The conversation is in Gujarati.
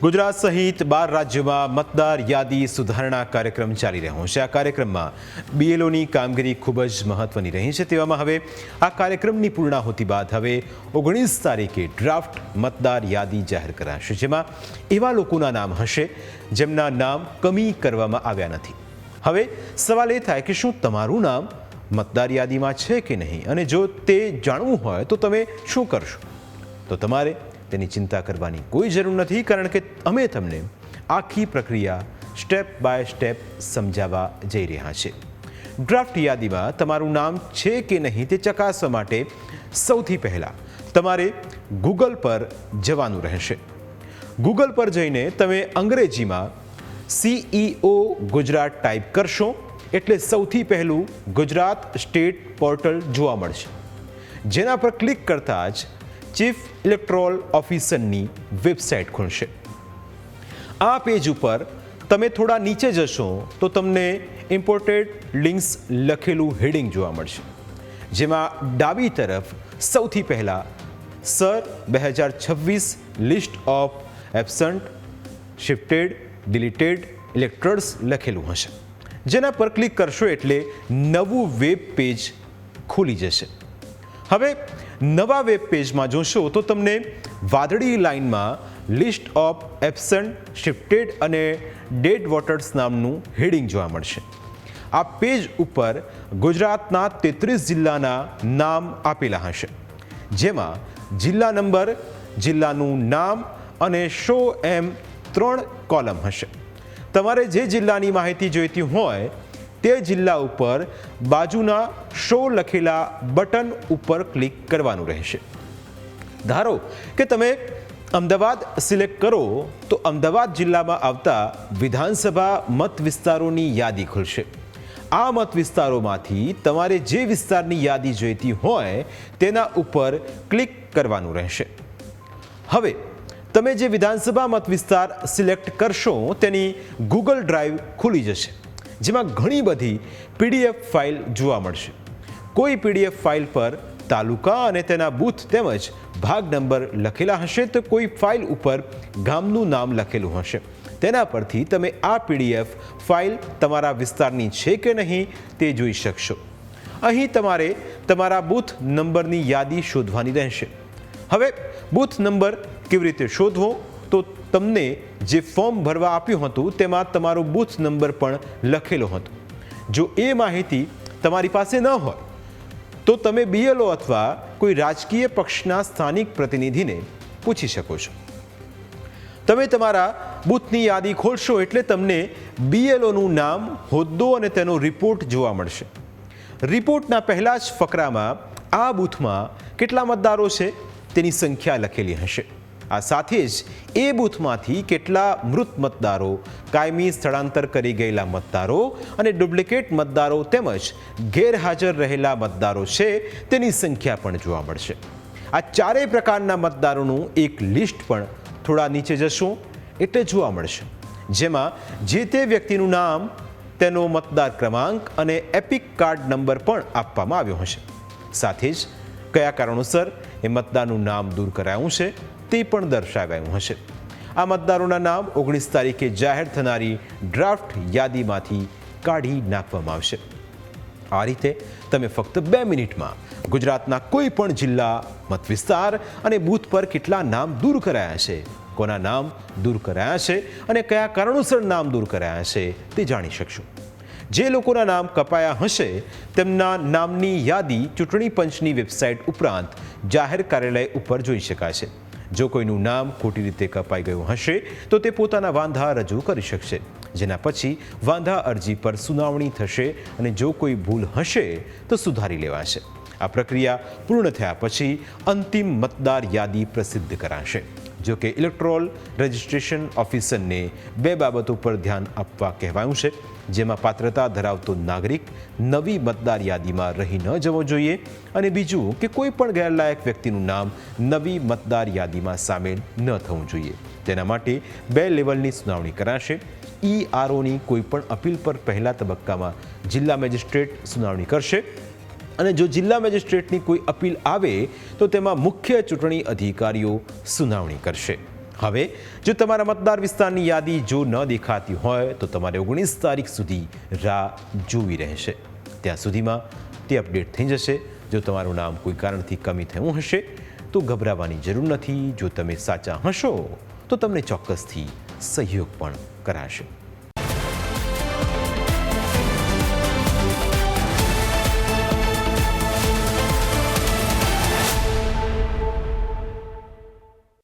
ગુજરાત સહિત બાર રાજ્યોમાં મતદાર યાદી સુધારણા કાર્યક્રમ ચાલી રહ્યો છે. આ કાર્યક્રમમાં બીએલઓની કામગીરી ખૂબ જ મહત્વની રહી છે. તેવામાં હવે આ કાર્યક્રમની પૂર્ણાહુતિ બાદ હવે ઓગણીસ તારીખે ડ્રાફ્ટ મતદાર યાદી જાહેર કરાશે, જેમાં એવા લોકોના નામ હશે જેમના નામ કમી કરવામાં આવ્યા નથી. હવે સવાલ એ થાય કે શું તમારું નામ મતદાર યાદીમાં છે કે નહીં? અને જો તે જાણવું હોય તો તમે શું કરશો? તો તમારે તેની ચિંતા કરવાની કોઈ જરૂર નથી, કારણ કે અમે તમને આખી પ્રક્રિયા સ્ટેપ બાય સ્ટેપ સમજાવવા જઈ રહ્યા છે ડ્રાફ્ટ યાદીમાં તમારું નામ છે કે નહીં તે ચકાસવા માટે સૌથી પહેલાં તમારે ગૂગલ પર જવાનું રહેશે. ગૂગલ પર જઈને તમે અંગ્રેજીમાં સીઈઓ ગુજરાત ટાઈપ કરશો, એટલે સૌથી પહેલું ગુજરાત સ્ટેટ પોર્ટલ જોવા મળશે. જેના પર ક્લિક કરતાં જ ચીફ ઇલેક્ટ્રોલ ઓફિસરની વેબસાઇટ ખુલશે. આ પેજ ઉપર તમે થોડા નીચે જશો તો તમને ઇમ્પોર્ટેડ લિંક્સ લખેલું હેડિંગ જોવા મળશે. જેમાં ડાબી તરફ સૌથી પહેલાં સર બે હજાર છવ્વીસ list of absent shifted deleted electors લખેલું હશે. જેના પર ક્લિક કરશો એટલે નવું વેબ પેજ ખુલી જશે. હવે નવા વેબ પેજમાં જોશો તો તમને વાદળી લાઇનમાં લિસ્ટ ઓફ એબસન્ટ શિફ્ટેડ અને ડેડ વોટર્સ નામનું હેડિંગ જોવા મળશે. આ પેજ ઉપર ગુજરાતના તેત્રીસ જિલ્લાના નામ આપેલા હશે. જેમાં જિલ્લા નંબર, જિલ્લાનું નામ અને શો એમ ત્રણ કોલમ હશે. તમારે જે જિલ્લાની માહિતી જોઈતી હોય તે જિલ્લા ઉપર બાજુના શો લખેલા બટન ઉપર ક્લિક કરવાનું રહેશે. ધારો કે તમે અમદાવાદ સિલેક્ટ કરો, તો અમદાવાદ જિલ્લામાં આવતા વિધાનસભા મત વિસ્તારોની યાદી ખુલશે. આ મત વિસ્તારોમાંથી તમારે જે વિસ્તારની યાદી જોઈતી હોય, તેના ઉપર ક્લિક કરવાનું રહેશે. હવે, તમે જે વિધાનસભા મત વિસ્તાર સિલેક્ટ કરશો, તેની ગૂગલ ડ્રાઈવ ખુલી જશે. જેમાં ઘણી બધી પીડીએફ ફાઇલ જોવા મળશે. કોઈ પીડીએફ ફાઇલ પર તાલુકા અને તેના બૂથ તેમજ ભાગ નંબર લખેલા હશે તો કોઈ ફાઇલ ઉપર ગામનું નામ લખેલું હશે. તેના પરથી તમે આ પીડીએફ ફાઇલ તમારા વિસ્તારની છે કે નહીં તે જોઈ શકશો. અહીં તમારે તમારા બૂથ નંબરની યાદી શોધવાની રહેશે. હવે બૂથ નંબર કેવી રીતે શોધવો? તો તમને જે ફોર્મ ભરવા આપ્યું હતું, તેમાં તમારો બૂથ નંબર પણ લખેલો હતો. જો એ માહિતી તમારી પાસે ન હોય, તો તમે બીએલઓ અથવા કોઈ રાજકીય પક્ષના સ્થાનિક પ્રતિનિધિને પૂછી શકો છો. તમે તમારા બૂથની યાદી ખોલશો એટલે તમને બીએલઓનું નામ, હોદ્દો અને તેનો રિપોર્ટ જોવા મળશે. રિપોર્ટના પહેલા જ ફકરામાં આ બૂથમાં કેટલા મતદારો છે તેની સંખ્યા લખેલી હશે. આ સાથે જ એ બૂથમાંથી કેટલા મૃત મતદારો, કાયમી સ્થળાંતર કરી ગયેલા મતદારો અને ડુપ્લિકેટ મતદારો તેમજ ગેરહાજર રહેલા મતદારો છે તેની સંખ્યા પણ જોવા મળશે. આ ચારેય પ્રકારના મતદારોનું એક લિસ્ટ પણ થોડા નીચે જશો એટલે જોવા મળશે. જેમાં જે તે વ્યક્તિનું નામ, તેનો મતદાર ક્રમાંક અને એપિક કાર્ડ નંબર પણ આપવામાં આવ્યો હશે. સાથે જ કયા કારણોસર એ મતદારનું નામ દૂર કરાયું છે, તે પણ દર્શાવાયું હશે. આ મતદારોના નામ ઓગણીસ તારીખે જાહેર થનારી ડ્રાફ્ટ યાદીમાંથી કાઢી નાખવામાં આવશે. આ રીતે તમે ફક્ત બે મિનિટમાં ગુજરાતના કોઈ પણ જિલ્લા મત વિસ્તાર અને બૂથ પર કેટલા નામ દૂર કરાયા છે, કોના નામ દૂર કરાયા છે અને કયા કારણોસર નામ દૂર કરાયા છે, તે જાણી શકશો. જે લોકોના નામ કપાયા હશે, તેમના નામની યાદી ચૂંટણી પંચની વેબસાઇટ ઉપરાંત જાહેર કાર્યાલય ઉપર જોઈ શકાશે. જો કોઈનું નામ ખોટી રીતે કપાઈ ગયું હશે, તો તે પોતાના વાંધા રજૂ કરી શકશે. જેના પછી વાંધા અરજી પર સુનાવણી થશે અને જો કોઈ ભૂલ હશે, તો સુધારી લેવાશે. આ પ્રક્રિયા પૂર્ણ થયા પછી અંતિમ મતદાર યાદી પ્રસિદ્ધ કરાશે. જો કે ઇલેક્ટ્રોલ રજિસ્ટ્રેશન ઓફિસરને બે બાબતો પર ધ્યાન આપવા કહેવાયું છે, જેમાં પાત્રતા ધરાવતો નાગરિક નવી મતદાર યાદીમાં રહી ન જવો જોઈએ અને બીજું કે કોઈ પણ ગેરલાયક વ્યક્તિનું નામ નવી મતદાર યાદીમાં સામેલ ન થવું જોઈએ. તેના માટે બે લેવલની સુનાવણી કરાશે. ઈ આરઓની કોઈપણ અપીલ પર પહેલા તબક્કામાં જિલ્લા મેજિસ્ટ્રેટ સુનાવણી કરશે. અને જો જિલ્લા મેજિસ્ટ્રેટની કોઈ અપીલ આવે, તો તેમાં મુખ્ય ચૂંટણી અધિકારીઓ સુનાવણી કરશે. હવે, જો તમારા મતદાર વિસ્તારની યાદી જો ન દેખાતી હોય, તો તમારે ઓગણીસ તારીખ સુધી રાહ જોવી રહેશે. ત્યાં સુધીમાં તે અપડેટ થઈ જશે. જો તમારું નામ કોઈ કારણથી કમી થયું હશે, તો ગભરાવાની જરૂર નથી. જો તમે સાચા હશો, તો તમને ચોક્કસથી સહયોગ પણ કરાશે.